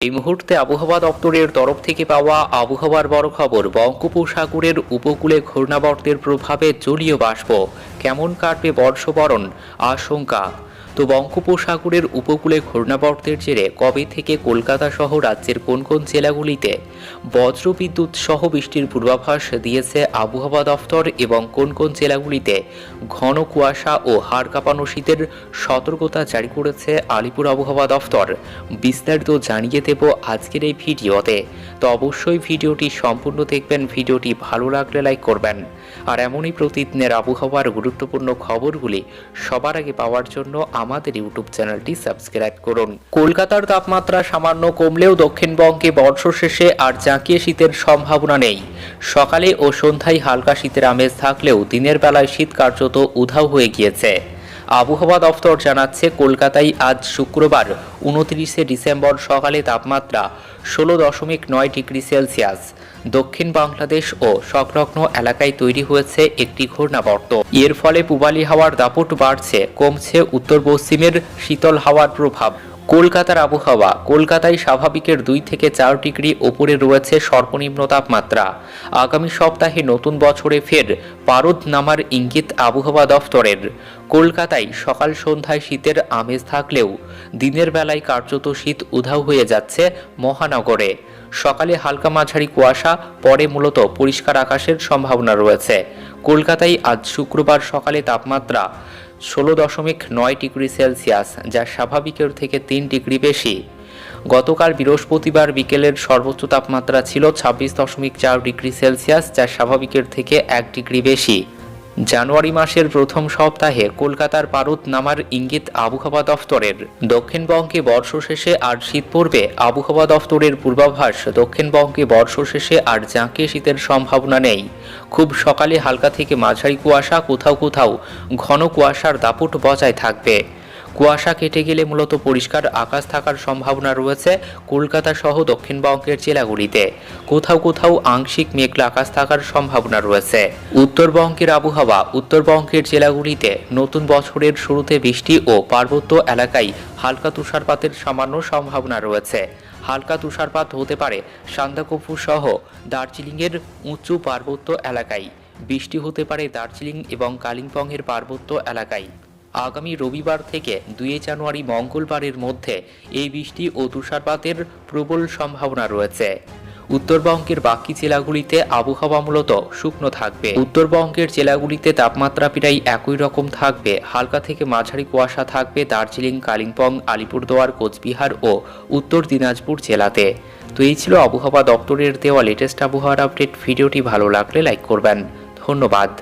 এই মুহূর্তে আবহাওয়া দপ্তরের তরফ থেকে পাওয়া আবহাওয়ার বড় খবর বঙ্গোপসাগরের উপকূলে ঘূর্ণাবর্তের প্রভাবে জলীয় বাষ্প কেমন কাটবে বর্ষবরণ আশঙ্কা। তো বঙ্গোপসাগরের উপকূলে ঘূর্ণাবর্তের জেরে কবে থেকে কলকাতা সহ রাজ্যের কোন কোন জেলাগুলিতে বজ্রবিদ্যুৎ সহ বৃষ্টির পূর্বাভাস দিয়েছে আবহাওয়া দফতর এবং কোন কোন জেলাগুলিতে ঘন কুয়াশা ও হাড় কাঁপানো শীতের সতর্কতা জারি করেছে আলিপুর আবহাওয়া দফতর, বিস্তারিত জানিয়ে দেব আজকের এই ভিডিওতে। তো অবশ্যই ভিডিওটি সম্পূর্ণ দেখবেন, ভিডিওটি ভালো লাগলে লাইক করবেন। আর এমনই প্রতিদিনের আবহাওয়ার গুরুত্বপূর্ণ খবরগুলি সবার আগে পাওয়ার জন্য আমাদের ইউটিউব চ্যানেলটি সাবস্ক্রাইব করুন। কলকাতার তাপমাত্রা সামান্য কমলেও দক্ষিণবঙ্গে বর্ষ শেষে আর জাঁকিয়ে শীতের সম্ভাবনা নেই। সকালে ও সন্ধ্যায় হালকা শীতের আমেজ থাকলেও দিনের বেলায় শীত কার্যত উধাও হয়ে গিয়েছে। আবহাওয়া দফতর জানাচ্ছে, কলকাতায় আজ শুক্রবার উনত্রিশে ডিসেম্বর সকালে তাপমাত্রা ষোলো দশমিক নয় ডিগ্রি সেলসিয়াস। দক্ষিণ বাংলাদেশ ও সংলগ্ন এলাকায় তৈরি হয়েছে একটি ঘূর্ণাবর্ত। এর ফলে পূবালি হাওয়ার দাপট বাড়ছে, কমছে উত্তর পশ্চিমের শীতল হাওয়ার প্রভাব। কলকাতার আবহাওয়া, কলকাতায় স্বাভাবিকের দুই থেকে চার ডিগ্রি ওপরে রয়েছে সর্বনিম্ন তাপমাত্রা। আগামী সপ্তাহে নতুন বছরে ফের পারদ নামার ইঙ্গিত আবহাওয়া দফতরের। কলকাতায় সকাল সন্ধ্যায় শীতের আমেজ থাকলেও দিনের বেলায় কার্যত শীত উধাও হয়ে যাচ্ছে মহানগরে। সকালে হালকা মাঝারি কুয়াশা, পরে মূলত পরিষ্কার আকাশের সম্ভাবনা রয়েছে। কলকাতায় আজ শুক্রবার সকালে তাপমাত্রা ষোলো দশমিক নয় ডিগ্রি সেলসিয়াস, যা স্বাভাবিকের থেকে তিন ডিগ্রি বেশি। গতকাল বৃহস্পতিবার বিকেলের সর্বোচ্চ তাপমাত্রা ছিল ছাব্বিশ দশমিক চার ডিগ্রি সেলসিয়াস, যা স্বাভাবিকের থেকে এক ডিগ্রি বেশি। জানুয়ারি মাসের প্রথম সপ্তাহে কলকাতার পারদ নামার ইঙ্গিত আবহাওয়া দফতরের দক্ষিণবঙ্গে বর্ষ শেষে আর শীত পড়বে। আবহাওয়া দফতরের পূর্বাভাস, দক্ষিণবঙ্গে বর্ষ শেষে আর জাঁকে শীতের সম্ভাবনা নেই। খুব সকালে হালকা থেকে মাঝারি কুয়াশা, কোথাও কোথাও ঘন কুয়াশার দাপট বজায় থাকবে। কুয়াশা কেটে গেলে মূলত পরিষ্কার আকাশ থাকার সম্ভাবনা রয়েছে কলকাতা সহ দক্ষিণবঙ্গের জেলাগুলিতে। কোথাও কোথাও আংশিক মেঘলা আকাশ থাকার সম্ভাবনা রয়েছে। উত্তরবঙ্গের আবহাওয়া, উত্তরবঙ্গের জেলাগুলিতে নতুন বছরের শুরুতে বৃষ্টি ও পার্বত্য এলাকায় হালকা তুষারপাতের সামান্য সম্ভাবনা রয়েছে। হালকা তুষারপাত হতে পারে সান্দাকফু সহ দার্জিলিংয়ের উঁচু পার্বত্য এলাকায়। বৃষ্টি হতে পারে দার্জিলিং এবং কালিম্পংয়ের পার্বত্য এলাকায়। আগামী রবিবার থেকে দুই জানুয়ারি মঙ্গলবারের মধ্যে এই বৃষ্টি ও তুষারপাতের প্রবল সম্ভাবনা রয়েছে। উত্তরবঙ্গের বাকি জেলাগুলিতে আবহাওয়া মূলত শুকনো থাকবে। উত্তরবঙ্গের জেলাগুলিতে তাপমাত্রা প্রায় একই রকম থাকবে। হালকা থেকে মাঝারি কুয়াশা থাকবে দার্জিলিং, কালিম্পং, আলিপুরদুয়ার, কোচবিহার ও উত্তর দিনাজপুর জেলাতে। তো এই ছিল আবহাওয়া দপ্তরের দেওয়া লেটেস্ট আবহাওয়ার আপডেট ভিডিওটি ভালো লাগলে লাইক করবেন। ধন্যবাদ।